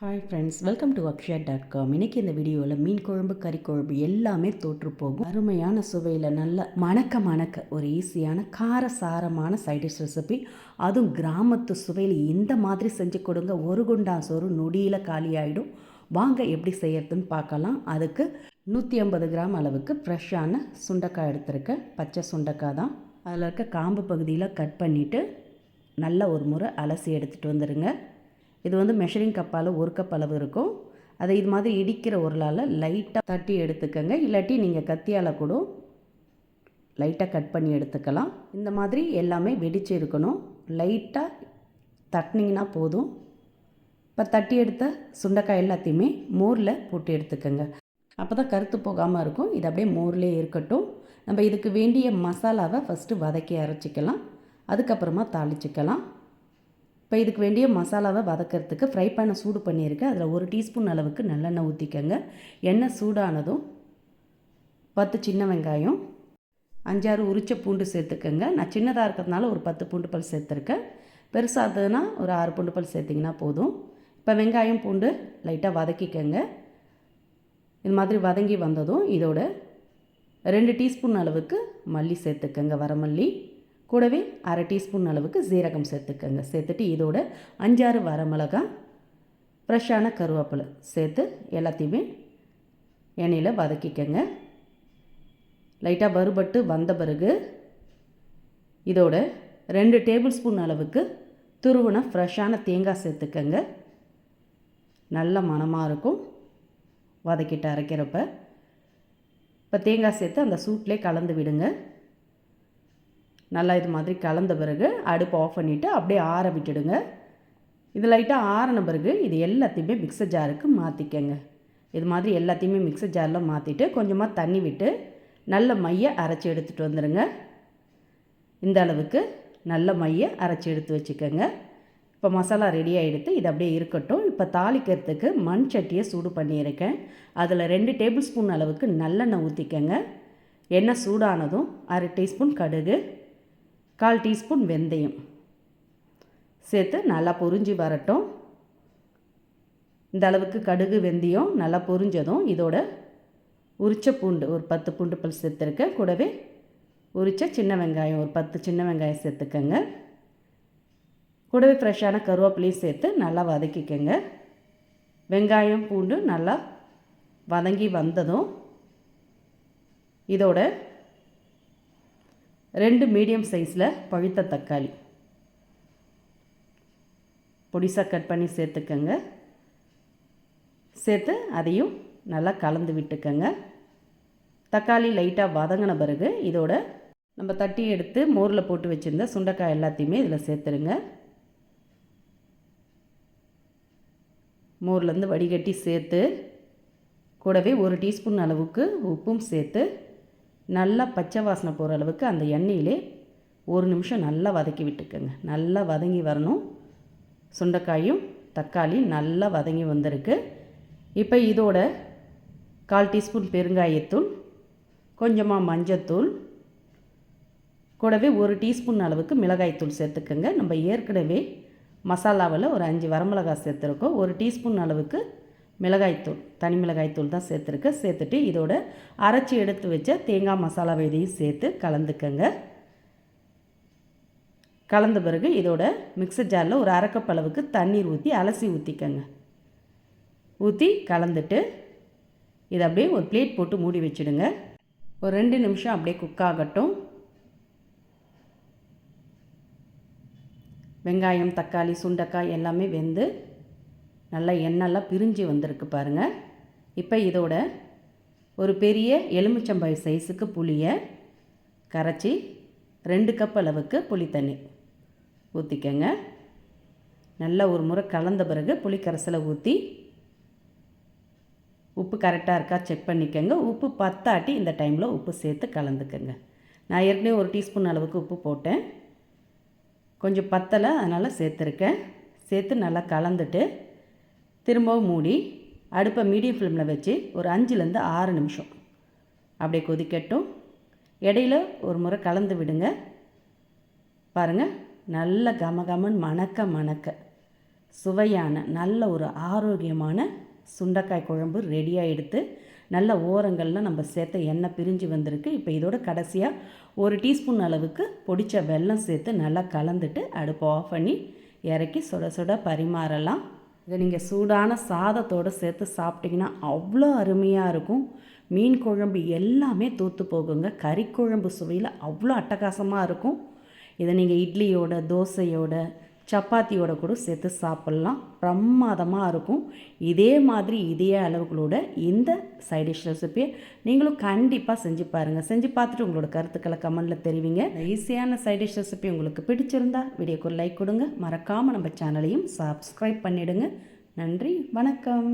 Hi friends welcome to Akshaya dot com இன்றைக்கி இந்த வீடியோவில் மீன் குழம்பு கறி குழம்பு எல்லாமே தோற்று போகும். அருமையான சுவையில் நல்ல மணக்க மணக்க ஒரு ஈஸியான கார சாரமான சைடிஷ் ரெசிபி அதுவும் கிராமத்து சுவையில் இந்த மாதிரி செஞ்சு கொடுங்க. ஒரு குண்டா சோறு நொடியில் காலியாகிடும் வாங்க எப்படி செய்யறதுன்னு பார்க்கலாம். அதுக்கு நூற்றி ஐம்பது கிராம் அளவுக்கு ஃப்ரெஷ்ஷான சுண்டைக்காய் எடுத்திருக்கேன். பச்சை சுண்டைக்காய் தான். அதில் இருக்க காம்பு பகுதியில் கட் பண்ணிவிட்டு நல்ல ஒரு முறை அலசி எடுத்துகிட்டு வந்துடுங்க இது வந்து மெஷரிங் கப்பால் ஒரு கப் அளவு இருக்கும். அதை இது மாதிரி இடிக்கிற உருளால் லைட்டாக தட்டி எடுத்துக்கோங்க. இல்லாட்டி நீங்கள் கத்தியால் கூட லைட்டாக கட் பண்ணி எடுத்துக்கலாம். இந்த மாதிரி எல்லாமே வெடிச்சு இருக்கணும். லைட்டாக தட்டினீங்கன்னா போதும். இப்போ தட்டி எடுத்த சுண்டைக்காய் எல்லாத்தையுமே மோரில் போட்டு எடுத்துக்கோங்க. அப்போ தான் கருத்து போகாமல் இருக்கும். இது அப்படியே மோர்லேயே இருக்கட்டும். நம்ம இதுக்கு வேண்டிய மசாலாவை ஃபஸ்ட்டு வதக்கி அரைச்சிக்கலாம். அதுக்கப்புறமா தாளிச்சிக்கலாம். இப்போ இதுக்கு வேண்டிய மசாலாவை வதக்கிறதுக்கு ஃப்ரை பேனை சூடு பண்ணியிருக்கேன் அதில் ஒரு டீஸ்பூன் அளவுக்கு நல்லெண்ணெய் ஊற்றிக்கங்க எண்ணெய் சூடானதும் பத்து சின்ன வெங்காயம் அஞ்சாறு உரிச்ச பூண்டு சேர்த்துக்கங்க. நான் சின்னதாக இருக்கிறதுனால ஒரு பத்து பூண்டு பல் சேர்த்துருக்கேன். பெருசாக இருந்ததுன்னா ஒரு ஆறு பூண்டு பல் சேர்த்திங்கன்னா போதும். இப்போ வெங்காயம் பூண்டு லைட்டாக வதக்கிக்கங்க. இது மாதிரி வதங்கி வந்ததும் இதோட ரெண்டு டீஸ்பூன் அளவுக்கு மல்லி சேர்த்துக்கங்க வரமல்லி கூடவே அரை டீஸ்பூன் அளவுக்கு ஜீரகம் சேர்த்துக்கோங்க. சேர்த்துட்டு இதோட அஞ்சாறு வரமிளகா ஃப்ரெஷ்ஷான கருவேப்பிலை சேர்த்து எல்லாத்தையுமே எண்ணெயில் வதக்கிக்கோங்க. லைட்டாக வறுபட்டு வந்த பிறகு இதோட ரெண்டு டேபிள் ஸ்பூன் அளவுக்கு துருவன ஃப்ரெஷ்ஷான தேங்காய் சேர்த்துக்கங்க. நல்ல மணமாக இருக்கும். வதக்கிட்டு அரைக்கிறப்ப இப்போ தேங்காய் சேர்த்து அந்த சூட்லேயே கலந்து விடுங்க. நல்லா இது மாதிரி கலந்த பிறகு அடுப்பு ஆஃப் பண்ணிவிட்டு அப்படியே ஆற விட்டுடுங்க. இது லைட்டாக ஆறின பிறகு இது எல்லாத்தையுமே மிக்சர் ஜாருக்கு மாற்றிக்கங்க இது மாதிரி எல்லாத்தையுமே மிக்சர் ஜாரில் மாற்றிட்டு கொஞ்சமாக தண்ணி விட்டு நல்ல மையை அரைச்சி எடுத்துகிட்டு வந்துடுங்க இந்த அளவுக்கு நல்ல மையை அரைச்சி எடுத்து வச்சுக்கோங்க. இப்போ மசாலா ரெடி ஆகிடுத்து இது அப்படியே இருக்கட்டும். இப்போ தாளிக்கிறதுக்கு மண் சட்டியை சூடு பண்ணியிருக்கேன். அதில் ரெண்டு டேபிள் ஸ்பூன் அளவுக்கு நல்லெண்ணெய் ஊற்றிக்கங்க எண்ணெய் சூடானதும் அரை டீஸ்பூன் கடுகு. கால் டீஸ்பூன் வெந்தயம் சேர்த்து நல்லா பொறிஞ்சி வரட்டும். இந்த அளவுக்கு கடுகு வெந்தயம் நல்லா பொரிஞ்சதும் இதோட உரிச்ச பூண்டு ஒரு பத்து பூண்டு பல் சேர்த்துருக்கேன் கூடவே உரிச்ச சின்ன வெங்காயம் ஒரு பத்து சின்ன வெங்காயம் சேர்த்துக்கங்க. கூடவே ஃப்ரெஷ்ஷான கருவேப்பிலையும் சேர்த்து நல்லா வதக்கிக்கங்க. வெங்காயம் பூண்டு நல்லா வதங்கி வந்ததும் இதோட ரெண்டு மீடியம் சைஸில் பழுத்த தக்காளி. பொடிசாக கட் பண்ணி சேர்த்துக்கங்க. சேர்த்து அதையும் நல்லா கலந்து விட்டுக்கங்க. தக்காளி லைட்டாக வதங்கின பிறகு இதோட நம்ம தட்டி எடுத்து மோரில் போட்டு வச்சுருந்த சுண்டைக்காய் எல்லாத்தையுமே இதில் சேர்த்துருங்க. மோர்லேருந்து வடிகட்டி சேர்த்து கூடவே ஒரு டீஸ்பூன் அளவுக்கு உப்பும் சேர்த்து நல்லா பச்சை வாசனை போகிற அளவுக்கு அந்த எண்ணெயிலே ஒரு நிமிஷம் நல்லா வதக்கி விட்டுக்கோங்க. நல்லா வதங்கி வரணும். சுண்டைக்காயும் தக்காளி நல்லா வதங்கி வந்திருக்கு. இப்போ இதோட கால் டீஸ்பூன் பெருங்காயத்தூள் கொஞ்சமாக மஞ்சத்தூள் கூடவே ஒரு டீஸ்பூன் அளவுக்கு மிளகாய்த்தூள் சேர்த்துக்கோங்க. நம்ம ஏற்கனவே மசாலாவில் ஒரு அஞ்சு வரமிளகாய் சேர்த்துருக்கோம். ஒரு டீஸ்பூன் அளவுக்கு மிளகாய்த்தூள் தனி மிளகாய்த்தூள் தான் சேர்த்துருக்கு. சேர்த்துட்டு இதோட அரைச்சி எடுத்து வச்ச தேங்காய் மசாலா இதையும் சேர்த்து கலந்துக்கங்க. கலந்த பிறகு இதோட மிக்சர் ஜாரில் ஒரு அரைக்கப் அளவுக்கு தண்ணீர் ஊற்றி அலசி ஊற்றிக்கங்க ஊற்றி கலந்துட்டு இதை அப்படியே ஒரு பிளேட் போட்டு மூடி வச்சுடுங்க. ஒரு ரெண்டு நிமிஷம் அப்படியே குக் ஆகட்டும். வெங்காயம் தக்காளி சுண்டக்காய் எல்லாமே வெந்து நல்லா எண்ணெய்லாம் பிரிஞ்சு வந்திருக்கு பாருங்கள் இப்போ இதோட ஒரு பெரிய எலுமிச்சம்பாய் சைஸுக்கு புளியை கரைச்சி ரெண்டு கப் அளவுக்கு புளி தண்ணி ஊற்றிக்கங்க நல்லா ஒரு முறை கலந்த பிறகு புளி கரைசலை ஊற்றி உப்பு கரெக்டாக இருக்கா செக் பண்ணிக்கோங்க. உப்பு பத்தாட்டி இந்த டைமில் உப்பு சேர்த்து கலந்துக்கோங்க. நான் ஏற்கனவே ஒரு டீஸ்பூன் அளவுக்கு உப்பு போட்டேன். கொஞ்சம் பத்தலை அதனால் சேர்த்துருக்கேன். சேர்த்து நல்லா கலந்துட்டு திரும்பவும் மூடி அடுப்பை மீடியம் ஃப்ளேமில் வச்சு ஒரு அஞ்சுலேருந்து ஆறு நிமிஷம். அப்படியே கொதிக்கட்டும். இடையில ஒரு முறை கலந்து விடுங்க. பாருங்கள் நல்ல கமகமன் மணக்க மணக்க சுவையான நல்ல ஒரு ஆரோக்கியமான சுண்டைக்காய் குழம்பு ரெடியாக எடுத்து நல்ல ஓரங்கள்லாம் நம்ம சேர்த்த எண்ணெய் பிரிஞ்சு வந்திருக்கு. இப்போ இதோட கடைசியாக ஒரு டீஸ்பூன் அளவுக்கு பொடித்த வெல்லம் சேர்த்து நல்லா கலந்துட்டு அடுப்பை ஆஃப் பண்ணி இறக்கி சுட சுட பரிமாறலாம். இதை நீங்கள் சூடான சாதத்தோடு சேர்த்து சாப்பிட்டிங்கன்னா அவ்வளோ அருமையாக இருக்கும். மீன் குழம்பு எல்லாமே தூத்து போகுங்க. கறி குழம்பு சுவையில் அவ்வளோ அட்டகாசமாக இருக்கும். இதை நீங்கள் இட்லியோட தோசையோட சப்பாத்தியோட கூட சேர்த்து சாப்பிட்லாம். பிரமாதமாக இருக்கும். இதே மாதிரி இதே அளவுகளோட இந்த சைட் டிஷ் ரெசிபியை நீங்களும் கண்டிப்பாக செஞ்சு பாருங்கள் செஞ்சு பார்த்துட்டு உங்களோட கருத்துக்களை கமெண்டில் தெரிவிங்க. ஈஸியான சைட் டிஷ் ரெசிபி உங்களுக்கு பிடிச்சிருந்தா வீடியோக்கு லைக் கொடுங்க. மறக்காமல் நம்ம சேனலையும் சப்ஸ்கிரைப் பண்ணிவிடுங்க நன்றி வணக்கம்.